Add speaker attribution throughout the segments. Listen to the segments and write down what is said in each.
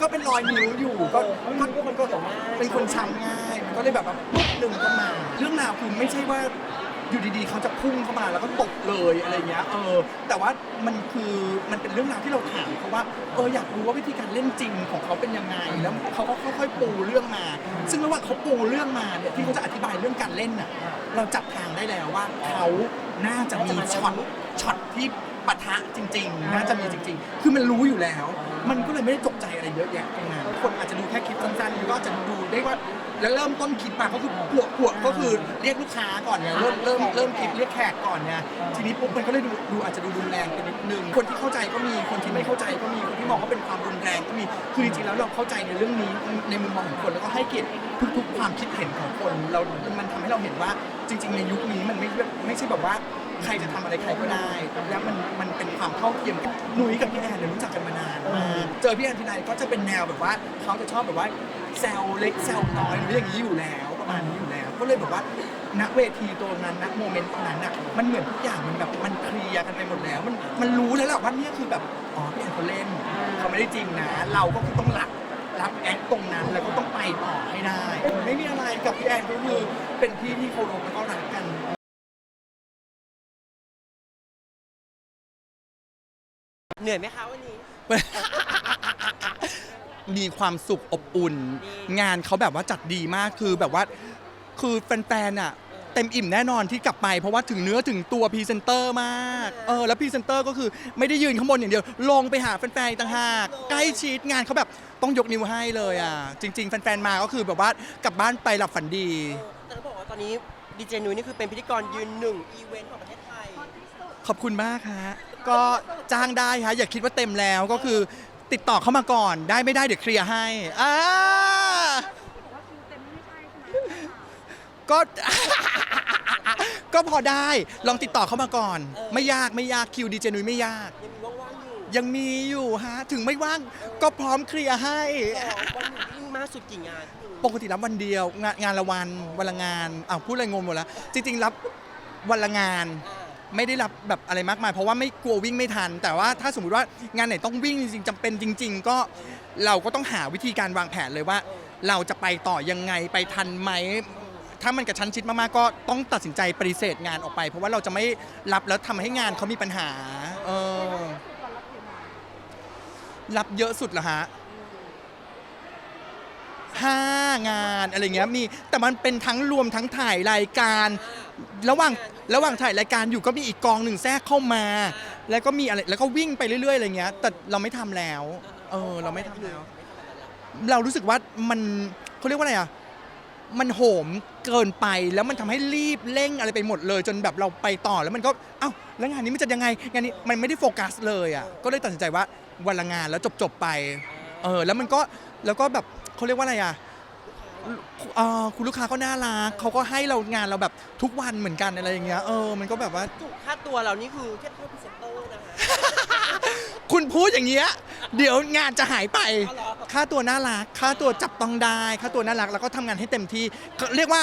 Speaker 1: ก็เป็นรอยนิ้วอยู่ก็ก็ก็ก็เป็นคนช้ำง่ายมันก็เลยแบบว่าปุ๊บหนึ่งก็มา เรื่องราวคือไม่ใช่ว่าอยู่ดีๆ เขาจะพุ่งเข้ามาแล้วก็ตกเลยอะไรเงี้ยเออ แต่ว่ามันคือมันเป็นเรื่องราวที่เราถามเขาว่าเอออยากรู้ว่าวิธีการเล่นจริงของเขาเป็นยังไง แล้วเขาก็ค่อยๆปูเรื่องมา ซึ่งระหว่างเขาปูเรื่องมาเนี่ยที่เขาจะอธิบายเรื่องการเล่นน่ะเราจับทางได้แล้วว่าเขาน่าจะมีช็อตช็อตที่ ปะทะจริงๆน่าจะมีจริง ๆ คือมันรู้อยู่แล้ว มันก็เลยไม่ได้ตกใจอะไรเยอะแยะตรงนั้นคนอาจจะดูแค่คลิปสั้นๆหรือก็อาจจะดูได้ว่าแล้วเริ่มต้นคลิปมาก็คือปวดปวดก็คือเรียกลูกค้าก่อนไงเริ่มเริ่มเริ่มคลิปเรียกแขกก่อนไงทีนี้ปุ๊บมันก็เลยดูดูอาจจะดูรุนแรงไปนิดนึงคนที่เข้าใจก็มีคนที่ไม่เข้าใจก็มีคนที่มองว่าเป็นความรุนแรงก็มีคือจริงๆแล้วเราเข้าใจในเรื่องนี้ในมุมมองของคนแล้วก็ให้เกียรติทุก ๆ ความคิดเห็นของคน เรา มันทำให้เราเห็นว่าจริง ๆ ในยุคนี้มันไม่ไม่ใช่แบบว่า ใครจะทำอะไรใครก็ได้ แล้วมันมันเป็นความเท่าเทียมกันหนุ่ยกับพี่แอนเนี่ยรู้จักกันมานานมากเจอพี่แอนทีไรก็จะเป็นแนวแบบว่าเขาจะชอบแบบว่าแซวเล็กแซวน้อยหรืออย่างนี้อยู่แล้วประมาณนี้อยู่แล้ว ก็เลยแบบว่าณเวทีตัวนั้นณโมเมนต์ตรงนั้นอะมันเหมือนทุกอย่างมันแบบมันเคลียร์กันไปหมดแล้ว มันมันรู้แล้วแหละว่าเนี่ยคือแบบอ๋อพี่แอนเขาเล่นเขาไม่ได้จริงนะ เราก็คือต้องรับรับแอคตรงนั้นแล้วก็ต้องไปต่อให้ได้ ไม่มีอะไรกับพี่แอนก็คือเป็นพี่ที่เคารพแล้วก็รักกัน
Speaker 2: เหนื่อยไหมคะวันนี้
Speaker 1: มีความสุขอบอุ่นงานเขาแบบว่าจัดดีมากคือแบบว่า คือแฟนๆอะ เต็มอิ่มแน่นอนที่กลับไป เพราะว่าถึงเนื้อถึงตัวพรีเซนเตอร์มาก เออแล้วพรีเซนเตอร์ก็คือไม่ได้ยืนข้างบนอย่างเดียว ลงไปหาแฟนๆอีกต่างหากใกล้ชิดงานเขาแบบต้องยกนิ้วให้เลยอะ จริง ๆ แฟนๆมาก็คือแบบว่ากลับบ้านไปหลับฝันดี
Speaker 2: แต่ต้องบอกว่าตอนนี้ดีเจนุ้ยนี่คือเป็นพิธีกรยืนหนึ่งอีเวนต์ของประเทศไทย
Speaker 1: ขอบคุณมากฮะ ก็จ้างได้ฮะอย่าคิดว่าเต็มแล้วก็คือติดต่อเข้ามาก่อน ได้ไม่ได้เดี๋ยวเคลียร์ให้อ่าก็ ก็พอได้ลองติดต่อเข้ามาก่อน ไม่ยากไม่ยากคิวดีเจนุ้ยไม่ยาก
Speaker 2: ยังมีว่างๆอยู่
Speaker 1: ยังมีอยู่ฮะถึงไม่ว่างก็พร้อมเคลียร์ให้
Speaker 2: อ๋อวันหนึ่งวิ่งมากสุดกี่งานพี่นุ้ย
Speaker 1: ปกติรับวันเดียวงานงานละวันวันละงานอ้าวพูดอะไรงงหมดแล้ว จริง ๆ รับวันละงาน
Speaker 2: อ่า
Speaker 1: ไม่ได้รับแบบอะไรมากมาย เพราะว่าไม่กลัววิ่งไม่ทัน แต่ว่าถ้าสมมติว่างานไหนต้องวิ่งจริงๆจำเป็นจริง ๆ ก็เราก็ต้องหาวิธีการวางแผนเลยว่า เราจะไปต่อยังไงไปทันไหมถ้ามันกระชั้นชิดมากๆก็ต้องตัดสินใจปฏิเสธงานออกไป เพราะว่าเราจะไม่รับแล้วทำให้งานเขามีปัญหาเออรับเยอะสุดเหรอฮะห้างานอะไรเงี้ยมีแต่มันเป็นทั้งรวมทั้งถ่ายรายการ ระหว่าง ระหว่างถ่ายรายการอยู่ก็มีอีกกองหนึ่งแทรกเข้ามา แล้วก็มีอะไรแล้วก็วิ่งไปเรื่อยๆอะไรเงี้ยแต่เราไม่ทำแล้วเออเราไม่ทำแล้ว เรารู้สึกว่ามันเขาเรียกว่าอะไรอะมันโหมเกินไปแล้วมันทำให้รีบเร่งอะไรไปหมดเลย จนแบบเราไปต่อแล้วมันก็เอ้าแล้วงานนี้มันจะยังไงงานนี้มันไม่ได้โฟกัสเลยอะก็เลยตัดสินใจว่าวันละงานแล้วจบๆไปเออแล้วมันก็แล้วก็แบบเขาเรียกว่าอะไรอะ เอ่อคุณลูกค้าก็น่ารักเขาก็ให้เรางานเราแบบทุกวันเหมือนกันอะไรอย่างเงี้ยเออมันก็แบบว่า
Speaker 2: จุกค่าตัวเรานี่คือเทียบเท่าพรีเซนเตอร์นะคะ
Speaker 1: คุณพูดอย่างเงี้ยเดี๋ยวงานจะหายไป
Speaker 2: เอาเหรอ
Speaker 1: ค่าตัวน่ารัก ค่าตัวจับต้องได้ ค่าตัวน่ารัก แล้วก็ทำงานให้เต็มที่ก็เรียกว่า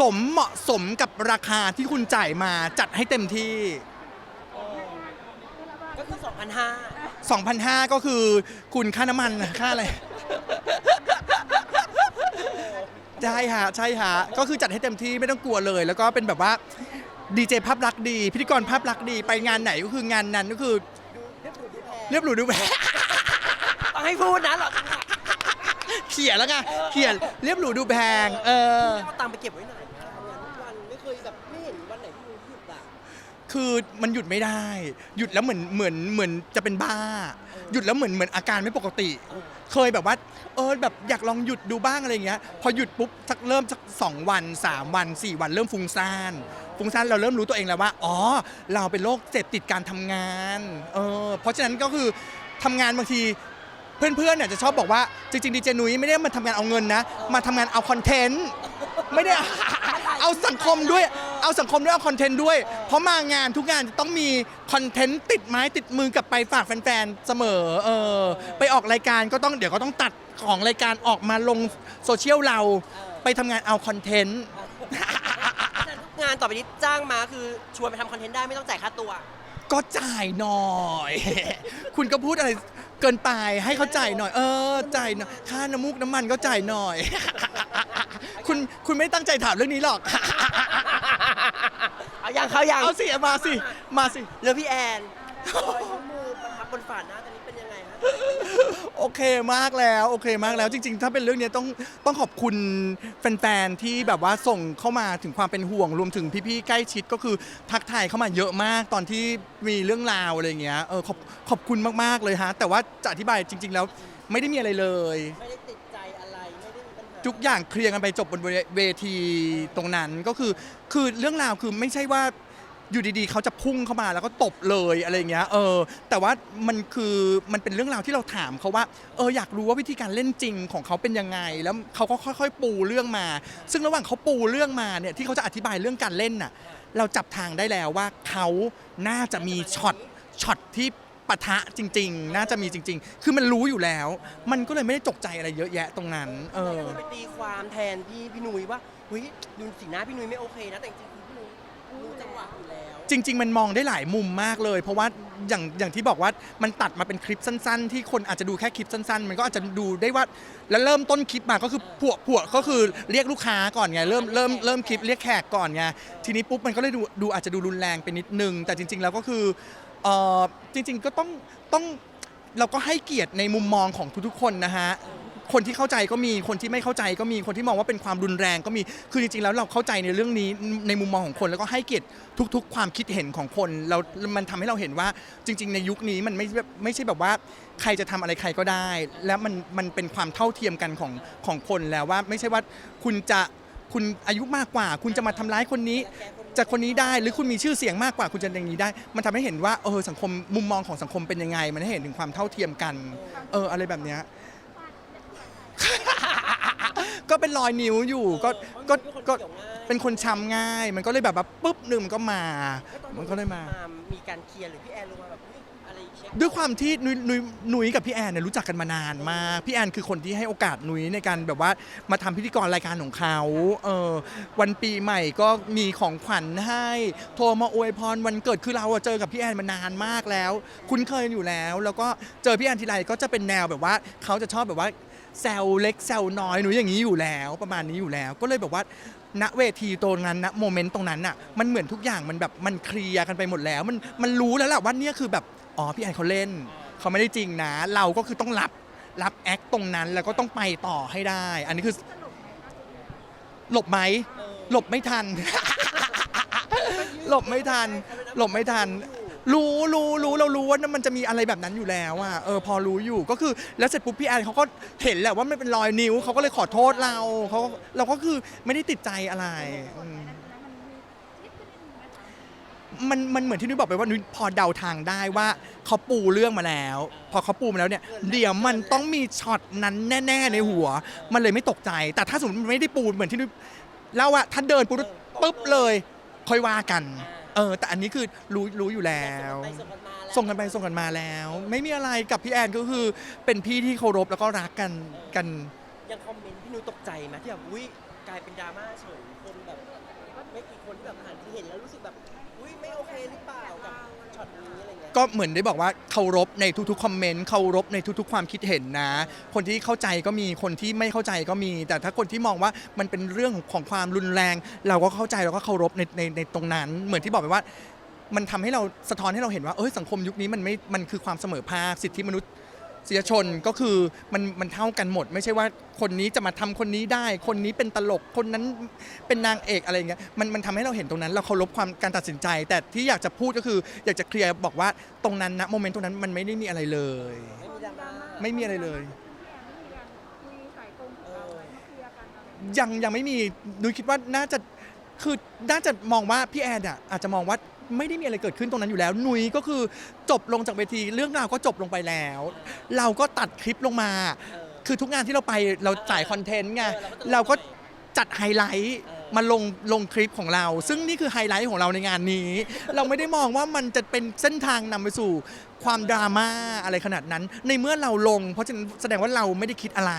Speaker 1: สมเหมาะสมกับราคาที่คุณจ่ายมาจัดให้เต็มที่
Speaker 2: ก็คือ 2,500
Speaker 1: 2,500 ก็คือคุณค่าน้ำมันนะค่าอะไร ใช่ฮะใช่ฮะก็คือจัดให้เต็มที่ไม่ต้องกลัวเลย แล้วก็เป็นแบบว่าดีเจภาพลักษณ์ดี พิธีกรภาพลักษณ์ดีไปงานไหนก็คืองานนั้นก็คือ
Speaker 2: เรียบหรูดูแพง
Speaker 1: เรียบหรูดูแพง
Speaker 2: ต้องให้พูดนะเหรอ
Speaker 1: เขียนแล้วไงเขียนเรียบหรูดูแพง เออ
Speaker 2: เอาตังค์ไปเก็บไว้ไหนคะทำงานทุกวันไม่เคยแบบไม่เห็นวันไหนที่นุ้ยหยุดอะ
Speaker 1: คือมันหยุดไม่ได้ หยุดแล้วเหมือนเหมือนเหมือนจะเป็นบ้า หยุดแล้วเหมือนเหมือนอาการไม่ปกติ เคยแบบว่า เออแบบอยากลองหยุดดูบ้างอะไรเงี้ย พอหยุดปุ๊บสักเริ่มสักสองวันสามวันสี่วันเริ่มฟุ้งซ่านฟุ้งซ่านเราเริ่มรู้ตัวเองแล้วว่า อ๋อ เราเป็นโรคเสพติดการทำงาน เออ เพราะฉะนั้นก็คือทำงานบางที เพื่อนๆเนี่ยจะชอบบอกว่าจริงๆดีเจนุ้ยไม่ได้มาทำงานเอาเงินนะ มาทำงานเอาคอนเทนต์ ไม่ได้เอาสังคมด้วย เอาสังคมด้วยเอาคอนเทนต์ด้วย เพราะมางานทุกงานจะต้องมีคอนเทนต์ติดไม้ติดมือกลับไปฝากแฟนๆเสมอเออไปออกรายการก็ต้องเดี๋ยวก็ต้องตัดของรายการออกมาลงโซเชียลเราไปทำงานเอาคอนเทนต์
Speaker 2: ทุกงานต่อไปนี้จ้างมาคือชวนไปทำคอนเทนต์ได้ไม่ต้องจ่ายค่าตัว
Speaker 1: ก็จ่ายหน่อย คุณก็พูดอะไรเกินไปให้เขาจ่ายหน่อย เออจ่ายหน่อยค่าน้ำมูกน้ำมันก็จ่ายหน่อย คุณคุณไม่ตั้งใจถามเรื่องนี้หรอก
Speaker 2: เอา ยังเขายัง
Speaker 1: เอาสิเอามาสิมาสิ
Speaker 2: เรือพี่แอนรอยนิ้วมือประทับบนฝาหน้าตอนนี้เป็นยังไงฮะ
Speaker 1: โอเคมากแล้วโอเคมากแล้วจริง ๆ ถ้าเป็นเรื่องนี้ต้องต้องขอบคุณแฟนๆที่แบบว่าส่งเข้ามาถึงความเป็นห่วงรวมถึงพี่ๆใกล้ชิดก็คือทักทายเข้ามาเยอะมากตอนที่มีเรื่องราวอะไรอย่างเงี้ยเออขอบขอบคุณมากๆเลยฮะแต่ว่าจะอธิบายจริง ๆ แล้วไม่ได้มีอะไรเลย
Speaker 2: ไม่ได้ติด
Speaker 1: ทุกอย่างเคลียร์กันไปจบบนเวทีตรงนั้นก็คือ คือเรื่องราวคือไม่ใช่ว่าอยู่ดีๆ เขาจะพุ่งเข้ามาแล้วก็ตบเลยอะไรเงี้ยเออ แต่ว่ามันคือมันเป็นเรื่องราวที่เราถามเขาว่าเอออยากรู้ว่าวิธีการเล่นจริงของเขาเป็นยังไง แล้วเขาก็ค่อย ๆ ปูเรื่องมา ซึ่งระหว่างเขาปูเรื่องมาเนี่ยที่เขาจะอธิบายเรื่องการเล่นน่ะเราจับทางได้แล้วว่าเขาน่าจะมีช็อตช็อตที่ ปะทะจริง ๆ น่าจะมีจริง ๆ คือมันรู้อยู่แล้ว มันก็เลยไม่ได้ตกใจอะไรเยอะแยะตรงนั้น เออ
Speaker 2: แล้วก็ไปตีความแทนพี่พี่นุ้ยว่าเฮ้ยดูสีหน้าพี่นุ้ยไม่โอเคนะแต่จริงๆคือพี่นุ้ยรู้จังหวะอยู่แล้ว
Speaker 1: จริง ๆ มันมองได้หลายมุมมากเลย เพราะว่าอย่างอย่างที่บอกว่ามันตัดมาเป็นคลิปสั้น ๆ ที่คนอาจจะดูแค่คลิปสั้น ๆ มันก็อาจจะดูได้ว่าแล้วเริ่มต้นคลิปมาก็คือพวกพวกก็คือเรียกลูกค้าก่อนไงเริ่มเริ่มเริ่มคลิปเรียกแขกก่อนไงทีนี้ปุ๊บมันก็เลยดูดูอาจจะดูรุนแรงไปนิดนึง แต่จริง ๆ แล้วก็คือ เออจริงๆก็ต้องต้องเราก็ให้เกียรติในมุมมองของทุกๆ คนนะฮะ คนที่เข้าใจก็มีคนที่ไม่เข้าใจก็มีคนที่มองว่าเป็นความรุนแรงก็มีคือจริงๆแล้วเราเข้าใจในเรื่องนี้ในมุมมองของคน แล้วก็ให้เกียรติทุก ๆ ความคิดเห็นของคนเรา มันทำให้เราเห็นว่าจริง ๆ ในยุคนี้มันไม่ไม่ใช่แบบว่าใครจะทำอะไรใครก็ได้ แล้วมันมันเป็นความเท่าเทียมกันของของคนแล้วว่าไม่ใช่ว่าคุณจะ คุณอายุมากกว่า คุณจะมาทำร้ายคนนี้ จากคนนี้ได้หรือคุณมีชื่อเสียงมากกว่าคุณจะอย่างนี้ได้ มันทำให้เห็นว่าเออสังคมมุมมองของสังคมเป็นยังไง มันให้เห็นถึงความเท่าเทียมกัน เอออะไรแบบเนี้ย ก็เป็นรอยนิ้วอยู่ก็ก็ก็เป็นคนช้ำง่าย มันก็เลยแบบว่าปุ๊บหนึ่งมันก็มา มันก็เลยมา
Speaker 2: มีการเคลียร์หรือพี่แอนลงมาแบบ
Speaker 1: ด้วยความที่นุยนุยนุยกับพี่แอนเนี่ยรู้จักกันมานานมาก พี่แอนคือคนที่ให้โอกาสนุยในการแบบว่ามาทำพิธีกรรายการของเขาเออวันปีใหม่ก็มีของขวัญให้ โทรมาอวยพรวันเกิดคือเราอะเจอกับพี่แอนมานานมากแล้ว คุ้นเคยอยู่แล้ว แล้วก็เจอพี่แอนทีไรก็จะเป็นแนวแบบว่าเขาจะชอบแบบว่าแซวเล็กแซวน้อยหนูอย่างนี้อยู่แล้ว ประมาณนี้อยู่แล้ว ก็เลยแบบว่าณเวทีตรงนั้นณโมเมนต์ตรงนั้นน่ะมันเหมือนทุกอย่างมันแบบมันเคลียร์กันไปหมดแล้ว มันมันรู้แล้วแหละว่าเนี่ยคือแบบ อ๋อพี่แอนเขาเล่นเขาไม่ได้จริงนะ เราก็คือต้องรับรับแอคตรงนั้นแล้วก็ต้องไปต่อให้ได้ อันนี้คือ หลบไหมหลบไม่ทัน หลบไม่ทัน หลบไม่ทัน รู้รู้รู้เรารู้ว่ามันจะมีอะไรแบบนั้นอยู่แล้วอะเออพอรู้อยู่ก็คือแล้วเสร็จปุ๊บพี่แอนเขาก็เห็นแหละว่ามันเป็นรอยนิ้วเขาก็เลยขอโทษเราเขาเราก็คือไม่ได้ติดใจอะไรอืม มันมันเหมือนที่นุ้ยบอกไปว่านุ้ยพอเดาทางได้ว่าเขาปูเรื่องมาแล้ว พอเขาปูมาแล้วเนี่ย เดี๋ยวมันต้องมีช็อตนั้นแน่ ๆ ในหัว มันเลยไม่ตกใจ แต่ถ้าสมมติมันไม่ได้ปูเหมือนที่นุ้ยเล่าอะถ้าเดินปุ๊บปุ๊บเลยค่อยว่ากัน เออ แต่อันนี้คือรู้รู้อยู่แล้ว
Speaker 2: ส่งกันไปส่งกันมาแล้ว
Speaker 1: ส่งกันไปส่งกันมาแล้ว ไม่มีอะไรกับพี่แอนก็คือเป็นพี่ที่เคารพแล้วก็รักกันกัน
Speaker 2: ยังคอมเมนต์พี่นุ้ยตกใจไหมที่แบบอุ้ยกลายเป็นดราม่าเฉยคนแบบไม่กี่คนที่แบบอ่านที่เห็นแล้วรู้สึกแบบอุ้ยไม่โอเค หรือเปล่ากับช็อตนี้อะไรเงี้ย
Speaker 1: ก็เหมือนได้บอกว่าเคารพในทุกๆคอมเมนต์เคารพในทุกๆ ความคิดเห็นนะ คนที่เข้าใจก็มีคนที่ไม่เข้าใจก็มี แต่ถ้าคนที่มองว่ามันเป็นเรื่องของความรุนแรง เราก็เข้าใจเราก็เคารพในในในตรงนั้น เหมือนที่บอกไปว่า มันทำให้เราสะท้อนให้เราเห็นว่าเอ้ยสังคมยุคนี้มันไม่มันคือความเสมอภาคสิทธิมนุษย ชนก็คือมันมันเท่ากันหมด ไม่ใช่ว่าคนนี้จะมาทำคนนี้ได้ คนนี้เป็นตลกคนนั้นเป็นนางเอกอะไรเงี้ยมันมันทำให้เราเห็นตรงนั้น เราเคารพความการตัดสินใจ แต่ที่อยากจะพูดก็คือ อยากจะเคลียร์บอกว่าตรงนั้นนะโมเมนต์ตรงนั้นมันไม่ได้มีอะไรเลย
Speaker 2: ไม่มี
Speaker 1: อะไรเลย
Speaker 3: มีสายตรงของเราไหมมาเคลียร์กันอะไร
Speaker 1: ยังยังไม่มีนุ้ยคิดว่าน่าจะคือน่าจะมองว่าพี่แอนอะอาจจะมองว่า ไม่ได้มีอะไรเกิดขึ้นตรงนั้นอยู่แล้วนุ้ยก็คือจบลงจากเวที เรื่องราวก็จบลงไปแล้ว เราก็ตัดคลิปลงมา
Speaker 2: เออ
Speaker 1: คือทุกงานที่เราไปเราจ่ายคอนเทนต์ไง
Speaker 2: เออเรา
Speaker 1: เรา
Speaker 2: ก็
Speaker 1: ก็จัดไฮไลท์
Speaker 2: เออ
Speaker 1: มาลงลงคลิปของเรา ซึ่งนี่คือไฮไลท์ของเราในงานนี้ เราไม่ได้มองว่ามันจะเป็นเส้นทางนำไปสู่ความดราม่าอะไรขนาดนั้น ในเมื่อเราลง เพราะฉะนั้นแสดงว่าเราไม่ได้คิดอะไร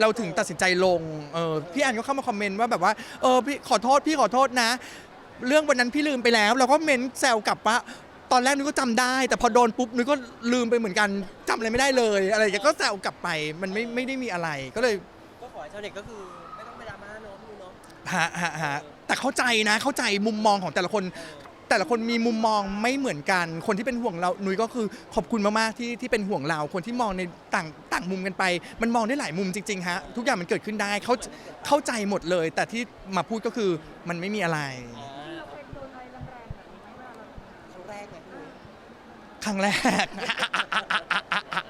Speaker 1: เราถึงตัดสินใจลงเออพี่แอนก็เข้ามาคอมเมนต์ว่าแบบว่าเออพี่ขอโทษพี่ขอโทษนะ เรื่องวันนั้นพี่ลืมไปแล้ว เราก็เม้นแซวกลับว่าตอนแรกนุ้ยก็จำได้ แต่พอโดนปุ๊บนุ้ยก็ลืมไปเหมือนกันจำอะไรไม่ได้เลย อะไรอย่างเงี้ยก็แซวกลับไปมันไม่ไม่ได้มีอะไรก็เลย
Speaker 2: ก็ขอให้ชาวเน็ตก็คือไม่ต้องไปดราม่าเนาะพี่นุ้ยเนาะ
Speaker 1: ฮะฮะฮะแต่เข้าใจนะเข้าใจมุมมองของแต่ละคน
Speaker 2: เออ
Speaker 1: แต่ละคนมีมุมมองไม่เหมือนกัน คนที่เป็นห่วงเรานุ้ยก็คือขอบคุณมาก ๆ ที่ที่เป็นห่วงเรา คนที่มองในต่างต่างมุมกันไป มันมองได้หลายมุมจริง ๆ ฮะ ทุกอย่างมันเกิดขึ้นได้เขาเข้าใจหมดเลย แต่ที่มาพูดก็คือมันไม่มีอะไร
Speaker 2: อ่า
Speaker 3: ทำงาน
Speaker 2: ครั้งแรกไงพี่นุ้ย
Speaker 1: ครั้งแรก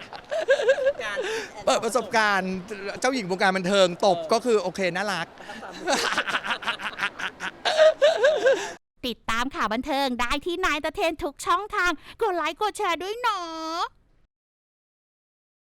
Speaker 2: งาน
Speaker 1: เปิดประสบการณ์เจ้าหญิงวงการบันเทิงตบก็คือโอเคน่ารัก
Speaker 4: ติดตามข่าวบันเทิงได้ที่นายตะเทนทุกช่องทาง กดไลค์กดแชร์ด้วยเนาะ